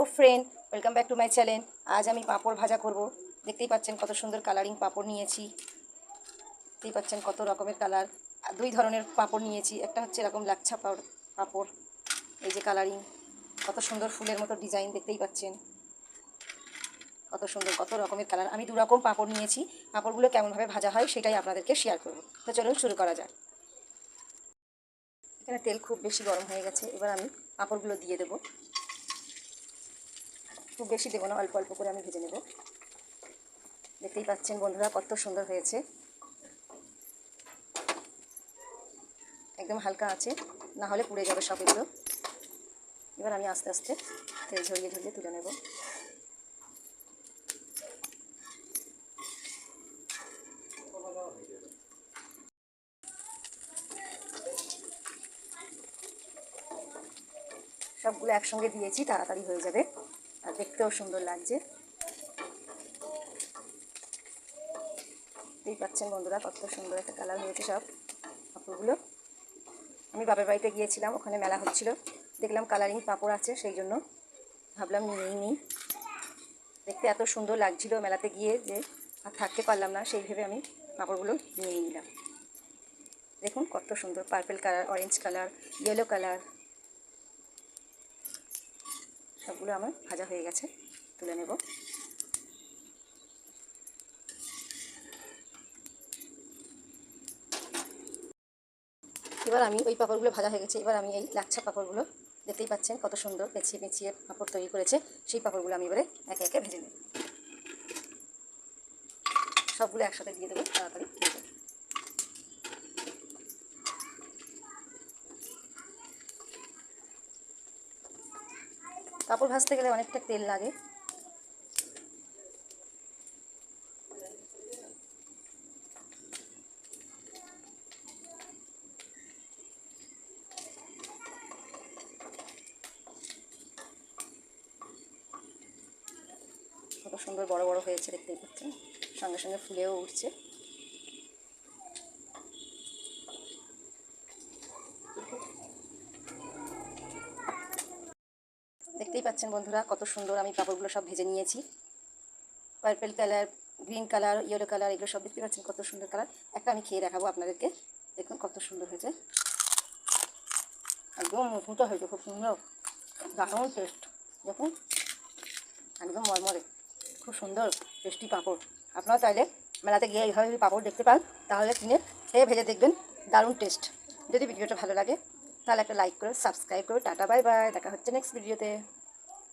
O friend welcome back to my channel আজ আমি পাঁপড় ভাজা করব। দেখতেই পাচ্ছেন কত সুন্দর কালারিং পাঁপড় নিয়েছি। দেখতেই পাচ্ছেন কত রকমের কালার দুই ধরনের পাঁপড় নিয়েছি। একটা হচ্ছে এরকম লাচ্ছা পাড়- পাঁপড়। এই যে কালারিং কত সুন্দর ফুলের মতো ডিজাইন দেখতেই পাচ্ছেন। কত সুন্দর, কত রকমের কালার আমি দু রকম পাঁপড় নিয়েছি। পাঁপড়গুলো কেমনভাবে ভাজা হয় সেটাই আপনাদেরকে শেয়ার করব। তো চলুন শুরু করা যাক। এখানে তেল খুব বেশি গরম হয়ে গেছে। এবার আমি পাঁপড়গুলো দিয়ে দেবো। খুব বেশি দেবো না, অল্প অল্প করে আমি ভেজে নেব। দেখতেই পাচ্ছেন বন্ধুরা, কত সুন্দর হয়েছে। একদম হালকা আছে, না হলে পুড়ে যাবে সব এগুলো। এবার আমি আস্তে আস্তে তেল ঝরিয়ে ঝরিয়ে তুলে নেব। সবগুলো একসঙ্গে দিয়েছি, তাড়াতাড়ি হয়ে যাবে। আর দেখতেও সুন্দর লাগছে। দেখতেই পাচ্ছেন বন্ধুরা, কত সুন্দর একটা কালার হয়েছে সব পাঁপড়গুলো আমি বাপের বাড়িতে গিয়েছিলাম, ওখানে মেলা হচ্ছিল। দেখলাম কালারিং পাঁপড় আছে, সেই জন্য ভাবলাম নিয়েই নিই। দেখতে এত সুন্দর লাগছিল মেলাতে গিয়ে যে আর থাকতে পারলাম না, সেই ভেবে আমি পাঁপড়গুলো নিয়েই নিলাম। দেখুন কত সুন্দর purple colour orange colour yellow colour সবগুলো আমার ভাজা হয়ে গেছে, তুলে নেব। এবার আমি ওই পাঁপড়গুলো ভাজা হয়ে গেছে, এবার আমি এই লাচ্ছা পাঁপড়গুলো, দেখতেই পাচ্ছেন কত সুন্দর পেঁচিয়ে পেঁচিয়ে পাঁপড় তৈরি করেছে, সেই পাঁপড়গুলো আমি এবারে একে একে ভেজে নেব। সবগুলো একসাথে দিয়ে দেবো, তাড়াতাড়ি। কাপড় ভাজতে গেলে অনেকটা তেল লাগে। কত সুন্দর বড় বড় হয়েছে দেখতেই পাচ্ছেন। সঙ্গে সঙ্গে ফুলেও উঠছে। দেখতেই পাচ্ছেন বন্ধুরা, কত সুন্দর আমি পাঁপড়গুলো সব ভেজে নিয়েছি। Purple colour green colour yellow colour এগুলো সব দেখতে পাচ্ছেন কত সুন্দর কালার একটা আমি খেয়ে দেখাবো আপনাদেরকে। দেখুন কত সুন্দর হয়েছে। একদম মুখমুটো হয়েছে, খুব সুন্দর। দারুণ টেস্ট দেখুন, একদম মরমরে। খুব সুন্দর টেস্টি পাঁপড়। আপনারা চাইলে মেলাতে গিয়ে এইভাবে যদি পাঁপড় দেখতে পান, তাহলে কিনে খেয়ে ভেজে দেখবেন দারুণ টেস্ট যদি ভিডিওটা ভালো লাগে, তাহলে একটা লাইক করে সাবস্ক্রাইব করে, টাটা বাই বাই দেখা হচ্ছে নেক্সট ভিডিওতে